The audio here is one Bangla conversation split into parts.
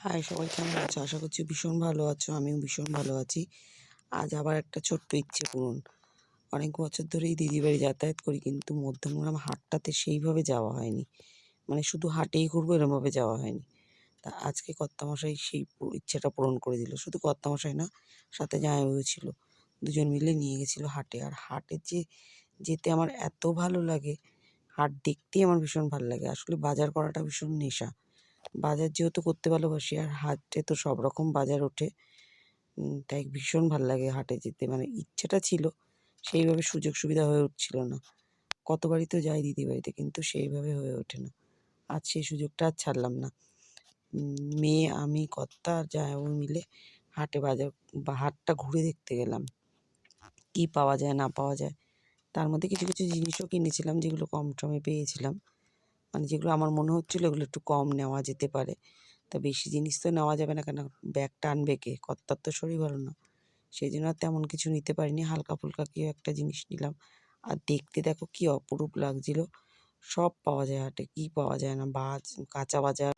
হাই সবাই, কেমন আছো? আশা করছি ভীষণ ভালো আছো, আমিও ভীষণ ভালো আছি। আজ আবার একটা ছোট্ট ইচ্ছে পূরণ। অনেক বছর ধরেই দিদির বাড়ি যাতায়াত করি, কিন্তু মধ্যমগ্রাম হাটটাতে সেইভাবে যাওয়া হয়নি। মানে শুধু হাটেই ঘুরবো, এরমভাবে যাওয়া হয়নি। তা আজকে কর্তামশাই সেই ইচ্ছেটা পূরণ করে দিল। শুধু কর্তামশাই না, সাথে জামাইবাবু ছিল। দুজন মিলে নিয়ে গেছিল হাটে। আর হাটে যে, যেতে আমার এত ভালো লাগে, হাট দেখতেই আমার ভীষণ ভালো লাগে। আসলে বাজার করাটা ভীষণ নেশা। বাজার যেহেতু করতে ভালোবাসি, আর হাটে তো সব রকম বাজার ওঠে। তাই ভীষণ ভালো লাগে হাটে যেতে। মানে ইচ্ছেটা ছিল, সেইভাবে সুযোগ সুবিধা হয়ে উঠছিল না। কতবারই তো যাই দিদি বাড়িতে, কিন্তু সেইভাবে হয়ে ওঠে না। আজ সেই সুযোগটা আর ছাড়লাম না। মেয়ে, আমি, কর্তা আর জামাইবাবু মিলে হাটে বাজার, বা হাটটা ঘুরে দেখতে গেলাম। কি পাওয়া যায়, না পাওয়া যায়, তার মধ্যে কিছু কিছু জিনিসও কিনেছিলাম, যেগুলো কম টমে পেয়েছিলাম। মানে যেগুলো আমার মনে হচ্ছিল এগুলো একটু কম নেওয়া যেতে পারে। তা বেশি জিনিস তো নেওয়া যাবে না কেন? ব্যাগ টানবে কে? কর্তার তো শরীর ভালো না। সেই জন্য আর তেমন কিছু নিতে পারিনি। হালকা ফুলকা কেউ একটা জিনিস নিলাম। আর দেখতে দেখো কি অপরূপ লাগছিল। সব পাওয়া যায় হাটে। কি পাওয়া যায় না? বাজ, কাঁচা বাজার।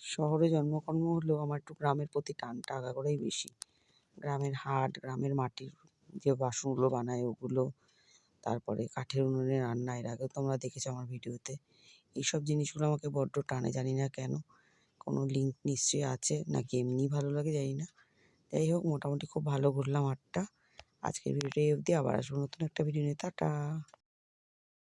শহরে জন্মকর্ম হলেও আমার একটু গ্রামের প্রতি টানটা করেই বেশি। গ্রামের হাট, গ্রামের মাটির যে বাসনগুলো বানায় ওগুলো তারপরে কাঠের উনুনে রান্না, এর আগেও তোমরা দেখেছ আমার ভিডিওতে। এইসব জিনিসগুলো আমাকে বড্ড টানে, জানি না কেন। কোনো লিঙ্ক নিশ্চয়ই আছে, নাকি এমনি ভালো লাগে জানি না। যাই হোক, মোটামুটি খুব ভালো ঘুরলাম হাটটা আজকের ভিডিওটা এই অবধি, আবার আসব নতুন একটা ভিডিও নিয়ে। টাটা!